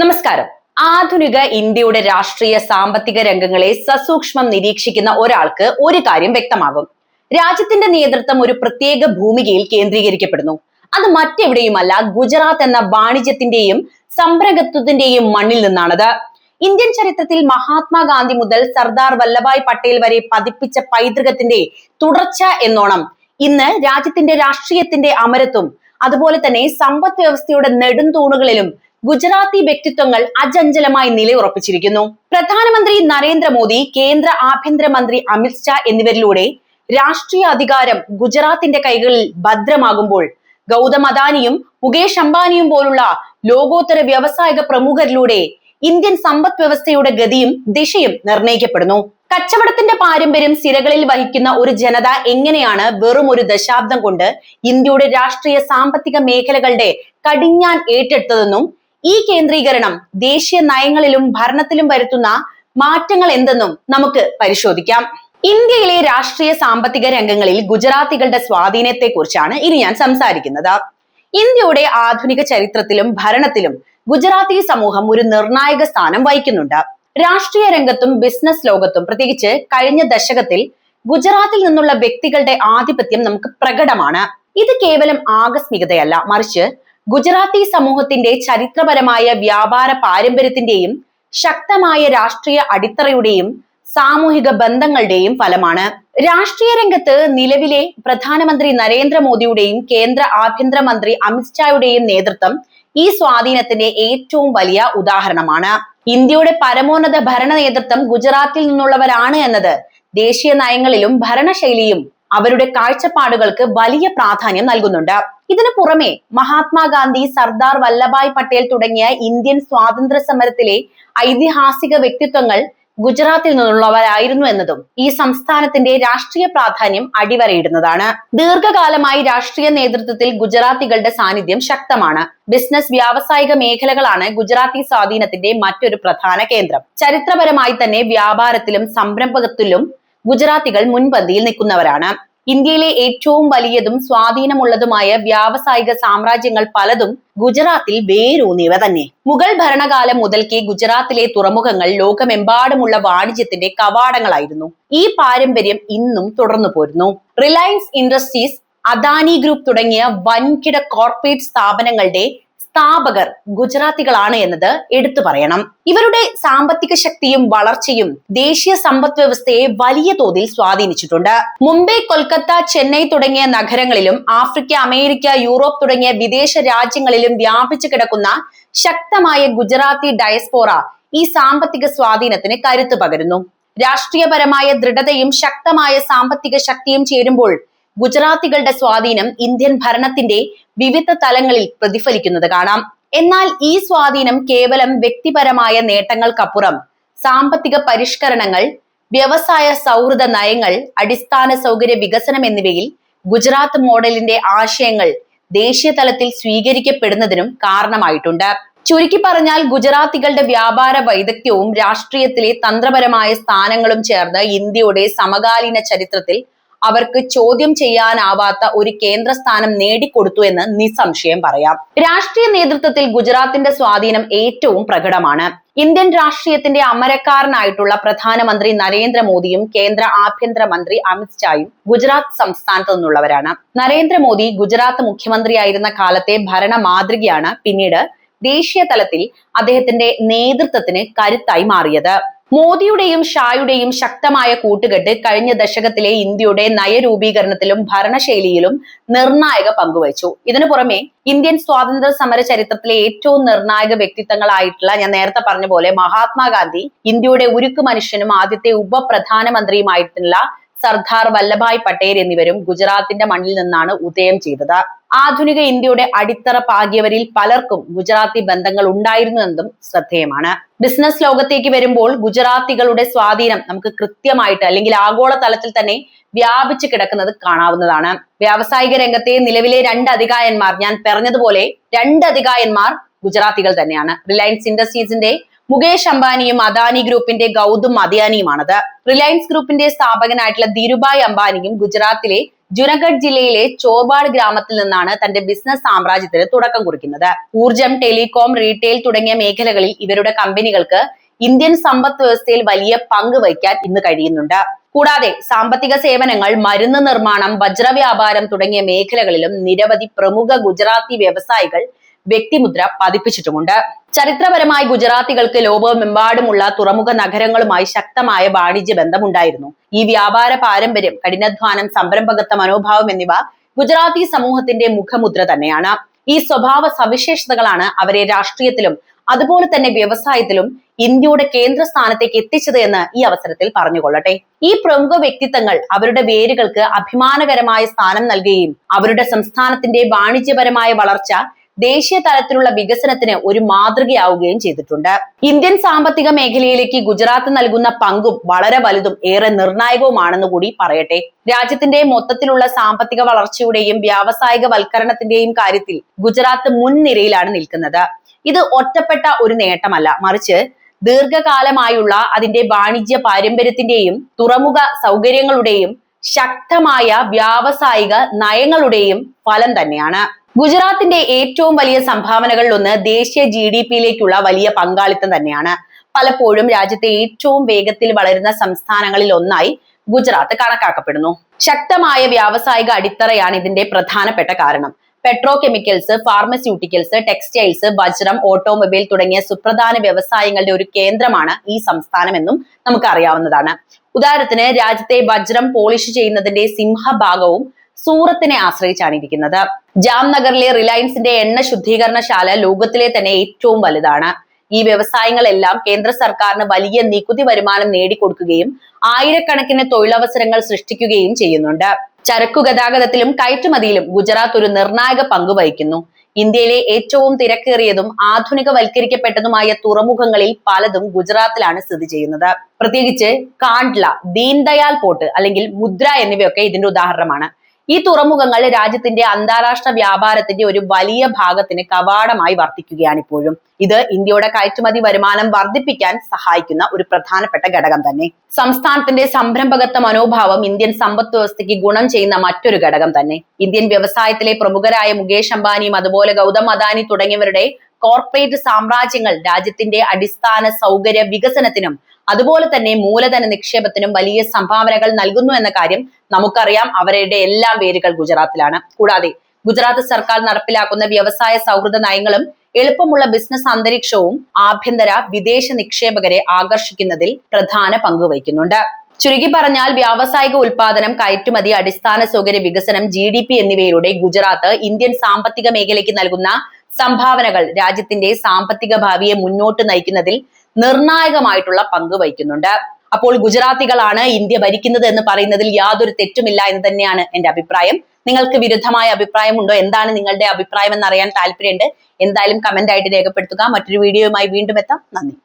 നമസ്കാരം. ആധുനിക ഇന്ത്യയുടെ രാഷ്ട്രീയ സാമ്പത്തിക രംഗങ്ങളെ സസൂക്ഷ്മം നിരീക്ഷിക്കുന്ന ഒരാൾക്ക് ഒരു കാര്യം വ്യക്തമാകും. രാജ്യത്തിന്റെ നേതൃത്വം ഒരു പ്രത്യേക ഭൂമികയിൽ കേന്ദ്രീകരിക്കപ്പെടുന്നു. അത് മറ്റെവിടെയുമല്ല ഗുജറാത്ത് എന്ന വാണിജ്യത്തിന്റെയും സംരംഭത്വത്തിന്റെയും മണ്ണിൽ നിന്നാണത്. ഇന്ത്യൻ ചരിത്രത്തിൽ മഹാത്മാഗാന്ധി മുതൽ സർദാർ വല്ലഭായ് പട്ടേൽ വരെ പതിപ്പിച്ച പൈതൃകത്തിന്റെ തുടർച്ച എന്നോണം ഇന്ന് രാജ്യത്തിന്റെ രാഷ്ട്രീയത്തിന്റെ അമരത്വം അതുപോലെ തന്നെ സമ്പദ് വ്യവസ്ഥയുടെ നെടുംതൂണുകളിലും ഗുജറാത്തി വ്യക്തിത്വങ്ങൾ അചഞ്ചലമായി നിലയുറപ്പിച്ചിരിക്കുന്നു. പ്രധാനമന്ത്രി നരേന്ദ്രമോദി കേന്ദ്ര ആഭ്യന്തരമന്ത്രി അമിത്ഷാ എന്നിവരിലൂടെ രാഷ്ട്രീയ അധികാരം ഗുജറാത്തിന്റെ കൈകളിൽ ഭദ്രമാകുമ്പോൾ ഗൗതം അദാനിയും മുകേഷ് അംബാനിയും പോലുള്ള ലോകോത്തര വ്യാവസായിക പ്രമുഖരിലൂടെ ഇന്ത്യൻ സമ്പദ് വ്യവസ്ഥയുടെ ഗതിയും ദിശയും നിർണയിക്കപ്പെടുന്നു കച്ചവടത്തിന്റെ പാരമ്പര്യം സിരകളിൽ വഹിക്കുന്ന ഒരു ജനത എങ്ങനെയാണ് വെറും ഒരു ദശാബ്ദം കൊണ്ട് ഇന്ത്യയുടെ രാഷ്ട്രീയ സാമ്പത്തിക മേഖലകളുടെ കടിഞ്ഞാൻ ഏറ്റെടുത്തതെന്നും ഈ കേന്ദ്രീകരണം ദേശീയ നയങ്ങളിലും ഭരണത്തിലും വരുത്തുന്ന മാറ്റങ്ങൾ എന്തെന്നും നമുക്ക് പരിശോധിക്കാം. ഇന്ത്യയിലെ രാഷ്ട്രീയ സാമ്പത്തിക രംഗങ്ങളിൽ ഗുജറാത്തികളുടെ സ്വാധീനത്തെ കുറിച്ചാണ് ഇനി ഞാൻ സംസാരിക്കുന്നത്. ഇന്ത്യയുടെ ആധുനിക ചരിത്രത്തിലും ഭരണത്തിലും ഗുജറാത്തി സമൂഹം ഒരു നിർണായക സ്ഥാനം വഹിക്കുന്നുണ്ട്. രാഷ്ട്രീയ രംഗത്തും ബിസിനസ് ലോകത്തും പ്രത്യേകിച്ച് കഴിഞ്ഞ ദശകത്തിൽ ഗുജറാത്തിൽ നിന്നുള്ള വ്യക്തികളുടെ ആധിപത്യം നമുക്ക് പ്രകടമാണ്. ഇത് കേവലം ആകസ്മികതയല്ല മറിച്ച് ഗുജറാത്തി സമൂഹത്തിന്റെ ചരിത്രപരമായ വ്യാപാര പാരമ്പര്യത്തിന്റെയും ശക്തമായ രാഷ്ട്രീയ അടിത്തറയുടെയും സാമൂഹിക ബന്ധങ്ങളുടെയും ഫലമാണ്. രാഷ്ട്രീയ രംഗത്ത് നിലവിലെ പ്രധാനമന്ത്രി നരേന്ദ്രമോദിയുടെയും കേന്ദ്ര ആഭ്യന്തരമന്ത്രി അമിത്ഷായുടെയും നേതൃത്വം ഈ സ്വാധീനത്തിന്റെ ഏറ്റവും വലിയ ഉദാഹരണമാണ്. ഇന്ത്യയുടെ പരമോന്നത ഭരണ നേതൃത്വം ഗുജറാത്തിൽ നിന്നുള്ളവരാണ് എന്നത് ദേശീയ നയങ്ങളിലും ഭരണശൈലിയും അവരുടെ കാഴ്ചപ്പാടുകൾക്ക് വലിയ പ്രാധാന്യം നൽകുന്നുണ്ട്. ഇതിനു പുറമെ മഹാത്മാഗാന്ധി സർദാർ വല്ലഭായ് പട്ടേൽ തുടങ്ങിയ ഇന്ത്യൻ സ്വാതന്ത്ര്യ സമരത്തിലെ ഐതിഹാസിക വ്യക്തിത്വങ്ങൾ ഗുജറാത്തിൽ നിന്നുള്ളവരായിരുന്നു എന്നതും ഈ സംസ്ഥാനത്തിന്റെ രാഷ്ട്രീയ പ്രാധാന്യം അടിവരയിടുന്നതാണ്. ദീർഘകാലമായി രാഷ്ട്രീയ നേതൃത്വത്തിൽ ഗുജറാത്തികളുടെ സാന്നിധ്യം ശക്തമാണ്. ബിസിനസ് വ്യാവസായിക മേഖലകളാണ് ഗുജറാത്തി സ്വാധീനത്തിന്റെ മറ്റൊരു പ്രധാന കേന്ദ്രം. ചരിത്രപരമായി തന്നെ വ്യാപാരത്തിലും സംരംഭകത്തിലും ഗുജറാത്തികൾ മുൻപന്തിയിൽ നിൽക്കുന്നവരാണ്. ഇന്ത്യയിലെ ഏറ്റവും വലിയതും സ്വാധീനമുള്ളതുമായ വ്യാവസായിക സാമ്രാജ്യങ്ങൾ പലതും ഗുജറാത്തിൽ വേരൂന്നിയവ തന്നെ. മുഗൾ ഭരണകാലം മുതൽക്കേ ഗുജറാത്തിലെ തുറമുഖങ്ങൾ ലോകമെമ്പാടുമുള്ള വാണിജ്യത്തിന്റെ കവാടങ്ങളായിരുന്നു. ഈ പാരമ്പര്യം ഇന്നും തുടർന്നു പോരുന്നു. റിലയൻസ് ഇൻഡസ്ട്രീസ് അദാനി ഗ്രൂപ്പ് തുടങ്ങിയ വൻകിട കോർപ്പറേറ്റ് സ്ഥാപനങ്ങളുടെ സ്ഥാപകർ ഗുജറാത്തികളാണ് എന്നത് എടുത്തു പറയണം. ഇവരുടെ സാമ്പത്തിക ശക്തിയും വളർച്ചയും ദേശീയ സമ്പദ് വ്യവസ്ഥയെ വലിയ തോതിൽ സ്വാധീനിച്ചിട്ടുണ്ട്. മുംബൈ കൊൽക്കത്ത ചെന്നൈ തുടങ്ങിയ നഗരങ്ങളിലും ആഫ്രിക്ക അമേരിക്ക യൂറോപ്പ് തുടങ്ങിയ വിദേശ രാജ്യങ്ങളിലും വ്യാപിച്ചു കിടക്കുന്ന ശക്തമായ ഗുജറാത്തി ഡയസ്പോറ ഈ സാമ്പത്തിക സ്വാധീനത്തിന് കരുത്തു പകരുന്നു. രാഷ്ട്രീയപരമായ ദൃഢതയും ശക്തമായ സാമ്പത്തിക ശക്തിയും ചേരുമ്പോൾ ഗുജറാത്തികളുടെ സ്വാധീനം ഇന്ത്യൻ ഭരണത്തിന്റെ വിവിധ തലങ്ങളിൽ പ്രതിഫലിക്കുന്നത് കാണാം. എന്നാൽ ഈ സ്വാധീനം കേവലം വ്യക്തിപരമായ നേട്ടങ്ങൾക്കപ്പുറം സാമ്പത്തിക പരിഷ്കരണങ്ങൾ വ്യവസായ സൗഹൃദ നയങ്ങൾ അടിസ്ഥാന സൗകര്യ വികസനം എന്നിവയിൽ ഗുജറാത്ത് മോഡലിന്റെ ആശയങ്ങൾ ദേശീയ തലത്തിൽ സ്വീകരിക്കപ്പെടുന്നതിനും കാരണമായിട്ടുണ്ട്. ചുരുക്കി പറഞ്ഞാൽ ഗുജറാത്തികളുടെ വ്യാപാര വൈദഗ്ധ്യവും രാഷ്ട്രീയത്തിലെ തന്ത്രപരമായ സ്ഥാനങ്ങളും ചേർന്ന് ഇന്ത്യയുടെ സമകാലീന ചരിത്രത്തിൽ അവർക്ക് ചോദ്യം ചെയ്യാനാവാത്ത ഒരു കേന്ദ്ര സ്ഥാനം നേടിക്കൊടുത്തു എന്ന് നിസ്സംശയം പറയാം. രാഷ്ട്രീയ നേതൃത്വത്തിൽ ഗുജറാത്തിന്റെ സ്വാധീനം ഏറ്റവും പ്രകടമാണ്. ഇന്ത്യൻ രാഷ്ട്രീയത്തിന്റെ അമരക്കാരനായിട്ടുള്ള പ്രധാനമന്ത്രി നരേന്ദ്രമോദിയും കേന്ദ്ര ആഭ്യന്തര മന്ത്രി അമിത്ഷായും ഗുജറാത്ത് സംസ്ഥാനത്ത് നിന്നുള്ളവരാണ്. നരേന്ദ്രമോദി ഗുജറാത്ത് മുഖ്യമന്ത്രിയായിരുന്ന കാലത്തെ ഭരണ മാതൃകയാണ് പിന്നീട് ദേശീയ തലത്തിൽ അദ്ദേഹത്തിന്റെ നേതൃത്വത്തിന് കരുത്തായി മാറിയത്. മോദിയുടെയും ഷായുടെയും ശക്തമായ കൂട്ടുകെട്ട് കഴിഞ്ഞ ദശകത്തിലെ ഇന്ത്യയുടെ നയരൂപീകരണത്തിലും ഭരണശൈലിയിലും നിർണായക പങ്കുവച്ചു ഇതിനു പുറമെ ഇന്ത്യൻ സ്വാതന്ത്ര്യ സമര ചരിത്രത്തിലെ ഏറ്റവും നിർണായക വ്യക്തിത്വങ്ങളായിട്ടുള്ള ഞാൻ നേരത്തെ പറഞ്ഞ പോലെ മഹാത്മാഗാന്ധി ഇന്ത്യയുടെ ഉരുക്കു മനുഷ്യനും ആദ്യത്തെ ഉപപ്രധാനമന്ത്രിയുമായിട്ടുള്ള സർദാർ വല്ലഭായ് പട്ടേൽ എന്നിവരും ഗുജറാത്തിന്റെ മണ്ണിൽ നിന്നാണ് ഉദയം ചെയ്തത്. ആധുനിക ഇന്ത്യയുടെ അടിത്തറ പാകിയവരിൽ പലർക്കും ഗുജറാത്തി ബന്ധങ്ങൾ ഉണ്ടായിരുന്നുവെന്നും ശ്രദ്ധേയമാണ്. ബിസിനസ് ലോകത്തേക്ക് വരുമ്പോൾ ഗുജറാത്തികളുടെ സ്വാധീനം നമുക്ക് കൃത്യമായിട്ട് അല്ലെങ്കിൽ ആഗോള തലത്തിൽ തന്നെ വ്യാപിച്ചു കിടക്കുന്നത് കാണാവുന്നതാണ്. വ്യാവസായിക രംഗത്തെ നിലവിലെ രണ്ട് അധികായന്മാർ ഞാൻ പറഞ്ഞതുപോലെ രണ്ട് അധികായന്മാർ ഗുജറാത്തികൾ തന്നെയാണ്. റിലയൻസ് ഇൻഡസ്ട്രീസിന്റെ മുകേഷ് അംബാനിയും അദാനി ഗ്രൂപ്പിന്റെ ഗൗതം അദിയാനിയുമാണത് റിലയൻസ് ഗ്രൂപ്പിന്റെ സ്ഥാപകനായിട്ടുള്ള ധീരുഭായ് അംബാനിയും ഗുജറാത്തിലെ ജുനഗഡ് ജില്ലയിലെ ചോർബാഡ് ഗ്രാമത്തിൽ നിന്നാണ് തന്റെ ബിസിനസ് സാമ്രാജ്യത്തിന് തുടക്കം കുറിക്കുന്നത്. ഊർജം ടെലികോം റീറ്റെയിൽ തുടങ്ങിയ മേഖലകളിൽ ഇവരുടെ കമ്പനികൾക്ക് ഇന്ത്യൻ സമ്പദ് വ്യവസ്ഥയിൽ വലിയ പങ്ക് വഹിക്കാൻ ഇന്ന് കഴിയുന്നുണ്ട്. കൂടാതെ സാമ്പത്തിക സേവനങ്ങൾ മരുന്ന് നിർമ്മാണം വജ്രവ്യാപാരം തുടങ്ങിയ മേഖലകളിലും നിരവധി പ്രമുഖ ഗുജറാത്തി വ്യവസായികൾ വ്യക്തിമുദ്ര പതിപ്പിച്ചിട്ടുമുണ്ട്. ചരിത്രപരമായി ഗുജറാത്തികൾക്ക് ലോകമെമ്പാടുമുള്ള തുറമുഖ നഗരങ്ങളുമായി ശക്തമായ വാണിജ്യ ബന്ധമുണ്ടായിരുന്നു. ഈ വ്യാപാര പാരമ്പര്യം കഠിനാധ്വാനം സംരംഭകത്വ മനോഭാവം എന്നിവ ഗുജറാത്തി സമൂഹത്തിന്റെ മുഖമുദ്ര തന്നെയാണ്. ഈ സ്വഭാവ സവിശേഷതകളാണ് അവരെ രാഷ്ട്രീയത്തിലും അതുപോലെ തന്നെ വ്യവസായത്തിലും ഇന്ത്യയുടെ കേന്ദ്ര സ്ഥാനത്തേക്ക് എത്തിച്ചത് എന്ന് ഈ അവസരത്തിൽ പറഞ്ഞുകൊള്ളട്ടെ. ഈ പ്രമുഖ വ്യക്തിത്വങ്ങൾ അവരുടെ വേരുകൾക്ക് അഭിമാനകരമായ സ്ഥാനം നൽകുകയും അവരുടെ സംസ്ഥാനത്തിന്റെ വാണിജ്യപരമായ വളർച്ച ദേശീയ തലത്തിലുള്ള വികസനത്തിന് ഒരു മാതൃകയാവുകയും ചെയ്തിട്ടുണ്ട്. ഇന്ത്യൻ സാമ്പത്തിക മേഖലയിലേക്ക് ഗുജറാത്ത് നൽകുന്ന പങ്കും വളരെ വലുതും ഏറെ നിർണായകവുമാണെന്ന് കൂടി പറയട്ടെ. രാജ്യത്തിന്റെ മൊത്തത്തിലുള്ള സാമ്പത്തിക വളർച്ചയുടെയും വ്യാവസായിക വൽക്കരണത്തിന്റെയും കാര്യത്തിൽ ഗുജറാത്ത് മുൻനിരയിലാണ് നിൽക്കുന്നത്. ഇത് ഒറ്റപ്പെട്ട ഒരു നേട്ടമല്ല. മറിച്ച് ദീർഘകാലമായുള്ള അതിന്റെ വാണിജ്യ പാരമ്പര്യത്തിന്റെയും തുറമുഖ സൗകര്യങ്ങളുടെയും ശക്തമായ വ്യാവസായിക നയങ്ങളുടെയും ഫലം തന്നെയാണ്. ഗുജറാത്തിന്റെ ഏറ്റവും വലിയ സംഭാവനകളിൽ ഒന്ന് ദേശീയ ജി ഡി പിയിലേക്കുള്ള വലിയ പങ്കാളിത്തം തന്നെയാണ്. പലപ്പോഴും രാജ്യത്തെ ഏറ്റവും വേഗത്തിൽ വളരുന്ന സംസ്ഥാനങ്ങളിൽ ഒന്നായി ഗുജറാത്ത് കണക്കാക്കപ്പെടുന്നു. ശക്തമായ വ്യാവസായിക അടിത്തറയാണ് ഇതിന്റെ പ്രധാനപ്പെട്ട കാരണം. പെട്രോ കെമിക്കൽസ് ഫാർമസ്യൂട്ടിക്കൽസ് ടെക്സ്റ്റൈൽസ് വജ്രം ഓട്ടോമൊബൈൽ തുടങ്ങിയ സുപ്രധാന വ്യവസായങ്ങളുടെ ഒരു കേന്ദ്രമാണ് ഈ സംസ്ഥാനമെന്നും നമുക്ക് അറിയാവുന്നതാണ് ഉദാഹരണത്തിന് രാജ്യത്തെ വജ്രം പോളിഷ് ചെയ്യുന്നതിന്റെ സിംഹഭാഗവും സൂറത്തിനെ ആശ്രയിച്ചാണ് ഇരിക്കുന്നത് ജാംനഗറിലെ റിലയൻസിന്റെ എണ്ണ ശുദ്ധീകരണശാല ലോകത്തിലെ തന്നെ ഏറ്റവും വലുതാണ്. ഈ വ്യവസായങ്ങളെല്ലാം കേന്ദ്ര സർക്കാരിന് വലിയ നികുതി വരുമാനം നേടിക്കൊടുക്കുകയും ആയിരക്കണക്കിന് തൊഴിലവസരങ്ങൾ സൃഷ്ടിക്കുകയും ചെയ്യുന്നുണ്ട്. ചരക്കു ഗതാഗതത്തിലും കയറ്റുമതിയിലും ഗുജറാത്ത് ഒരു നിർണായക പങ്ക് വഹിക്കുന്നു. ഇന്ത്യയിലെ ഏറ്റവും തിരക്കേറിയതും ആധുനികവൽക്കരിക്കപ്പെട്ടതുമായ തുറമുഖങ്ങളിൽ പലതും ഗുജറാത്തിലാണ് സ്ഥിതി ചെയ്യുന്നത്. പ്രത്യേകിച്ച് കാണ്ട്ല ദീൻദയാൽ പോർട്ട് അല്ലെങ്കിൽ മുദ്ര എന്നിവയൊക്കെ ഇതിന്റെ ഉദാഹരണമാണ്. ഈ തുറമുഖങ്ങൾ രാജ്യത്തിന്റെ അന്താരാഷ്ട്ര വ്യാപാരത്തിന്റെ ഒരു വലിയ ഭാഗത്തിന് കവാടമായി വർത്തിക്കുകയാണ് ഇപ്പോഴും. ഇത് ഇന്ത്യയുടെ കയറ്റുമതി വരുമാനം വർദ്ധിപ്പിക്കാൻ സഹായിക്കുന്ന ഒരു പ്രധാനപ്പെട്ട ഘടകം തന്നെ. സംസ്ഥാനത്തിന്റെ സംരംഭകത്വ മനോഭാവം ഇന്ത്യൻ സമ്പദ് വ്യവസ്ഥയ്ക്ക് ഗുണം ചെയ്യുന്ന മറ്റൊരു ഘടകം തന്നെ. ഇന്ത്യൻ വ്യവസായത്തിലെ പ്രമുഖരായ മുകേഷ് അംബാനിയും അതുപോലെ ഗൗതം അദാനി തുടങ്ങിയവരുടെ കോർപ്പറേറ്റ് സാമ്രാജ്യങ്ങൾ രാജ്യത്തിന്റെ അടിസ്ഥാന സൗകര്യ വികസനത്തിനും അതുപോലെ തന്നെ മൂലധന നിക്ഷേപത്തിനും വലിയ സംഭാവനകൾ നൽകുന്നു എന്ന കാര്യം നമുക്കറിയാം. അവരുടെ എല്ലാ വേരുകൾ ഗുജറാത്തിലാണ്. കൂടാതെ ഗുജറാത്ത് സർക്കാർ നടപ്പിലാക്കുന്ന വ്യവസായ സൗഹൃദ നയങ്ങളും എളുപ്പമുള്ള ബിസിനസ് അന്തരീക്ഷവും ആഭ്യന്തര വിദേശ നിക്ഷേപകരെ ആകർഷിക്കുന്നതിൽ പ്രധാന പങ്ക് വഹിക്കുന്നുണ്ട്. ചുരുക്കി പറഞ്ഞാൽ വ്യാവസായിക ഉൽപാദനം കയറ്റുമതി അടിസ്ഥാന സൗകര്യ വികസനം ജി ഡി പി എന്നിവയിലൂടെ ഗുജറാത്ത് ഇന്ത്യൻ സാമ്പത്തിക മേഖലയ്ക്ക് നൽകുന്ന സംഭാവനകൾ രാജ്യത്തിന്റെ സാമ്പത്തിക ഭാവിയെ മുന്നോട്ട് നയിക്കുന്നതിൽ നിർണായകമായിട്ടുള്ള പങ്ക് വഹിക്കുന്നുണ്ട്. അപ്പോൾ ഗുജറാത്തികളാണ് ഇന്ത്യ ഭരിക്കുന്നത് എന്ന് പറയുന്നതിൽ യാതൊരു തെറ്റുമില്ല എന്ന് തന്നെയാണ് എന്റെ അഭിപ്രായം. നിങ്ങൾക്ക് വിരുദ്ധമായ അഭിപ്രായം ഉണ്ടോ എന്താണ് നിങ്ങളുടെ അഭിപ്രായം എന്നറിയാൻ താല്പര്യമുണ്ട്? എന്തായാലും കമന്റ് ആയിട്ട് രേഖപ്പെടുത്തുക. മറ്റൊരു വീഡിയോയുമായി വീണ്ടും എത്താം. നന്ദി.